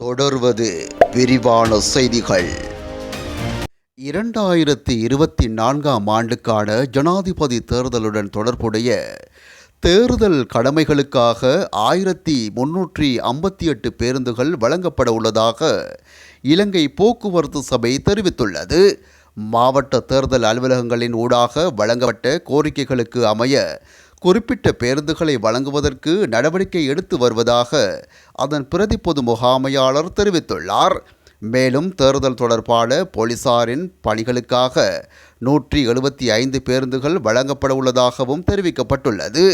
தொடர்வது விரிவான செய்திகள். இரண்டாயிரத்தி இருபத்தி நான்காம் ஆண்டுக்கான ஜனாதிபதி தேர்தலுடன் தொடர்புடைய தேர்தல் கடமைகளுக்காக ஆயிரத்தி முன்னூற்றி ஐம்பத்தி எட்டு பேருந்துகள் வழங்கப்பட உள்ளதாக இலங்கை போக்குவரத்து சபை தெரிவித்துள்ளது. மாவட்ட தேர்தல் அலுவலகங்களின் ஊடாக வழங்கப்பட்ட கோரிக்கைகளுக்கு அமைய குறிப்பிட்ட பேருந்துகளை வழங்குவதற்கு நடவடிக்கை எடுத்து வருவதாக அதன் பிரதி பொது முகாமையாளர் தெரிவித்துள்ளார். மேலும் தேர்தல் தொடர்பான போலீசாரின் பணிகளுக்காக நூற்றி எழுபத்தி ஐந்து பேருந்துகள் வழங்கப்பட உள்ளதாகவும் தெரிவிக்கப்பட்டுள்ளது.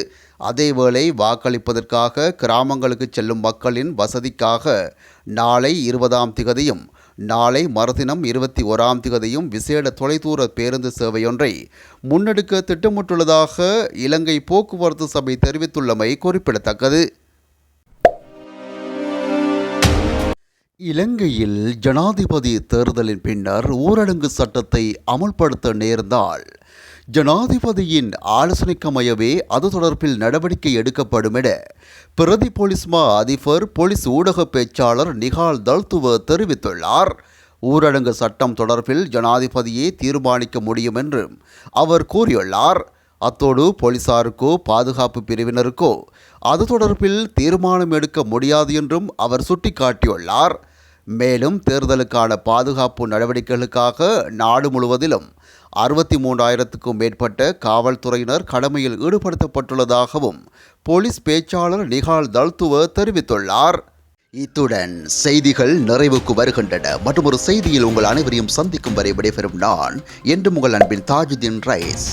அதேவேளை வாக்களிப்பதற்காக கிராமங்களுக்கு செல்லும் மக்களின் வசதிக்காக நாளை இருபதாம் திகதியும் நாளை மறுதினம் இருபத்தி ஓராம் திகதியும் விசேட தொலைதூர பேருந்து சேவையொன்றை முன்னெடுக்க திட்டமிட்டுள்ளதாக இலங்கை போக்குவரத்து சபை தெரிவித்துள்ளமை குறிப்பிடத்தக்கது. இலங்கையில் ஜனாதிபதி தேர்தலின் பின்னர் ஊரடங்கு சட்டத்தை அமல்படுத்த நேர்ந்தால் ஜனாதிபதியின் ஆலோசனைக்கமையவே அது தொடர்பில் நடவடிக்கை எடுக்கப்படும் என பிரதி போலீஸ் மா அதிபர் போலீஸ் ஊடக பேச்சாளர் நிகால் தல்துவ தெரிவித்துள்ளார். ஊரடங்கு சட்டம் தொடர்பில் ஜனாதிபதியே தீர்மானிக்க முடியும் என்றும் அவர் கூறியுள்ளார். அத்தோடு போலீசாருக்கோ பாதுகாப்பு பிரிவினருக்கோ அது தொடர்பில் தீர்மானம் எடுக்க முடியாது என்றும் அவர் சுட்டிக்காட்டியுள்ளார். மேலும் தேர்தலுக்கான பாதுகாப்பு நடவடிக்கைகளுக்காக நாடு முழுவதிலும் அறுபத்தி மூன்றாயிரத்துக்கும் மேற்பட்ட காவல்துறையினர் கடமையில் ஈடுபடுத்தப்பட்டுள்ளதாகவும் போலீஸ் பேச்சாளர் நிகால் தல்துவ தெரிவித்துள்ளார். இத்துடன் செய்திகள் நிறைவுக்கு வருகின்றன. மற்றும் ஒரு செய்தியில் உங்கள் அனைவரையும் சந்திக்கும் வரை விடைபெறும் நான் என்றும் உங்கள் அன்பின் தாஜுதீன் ரைஸ்.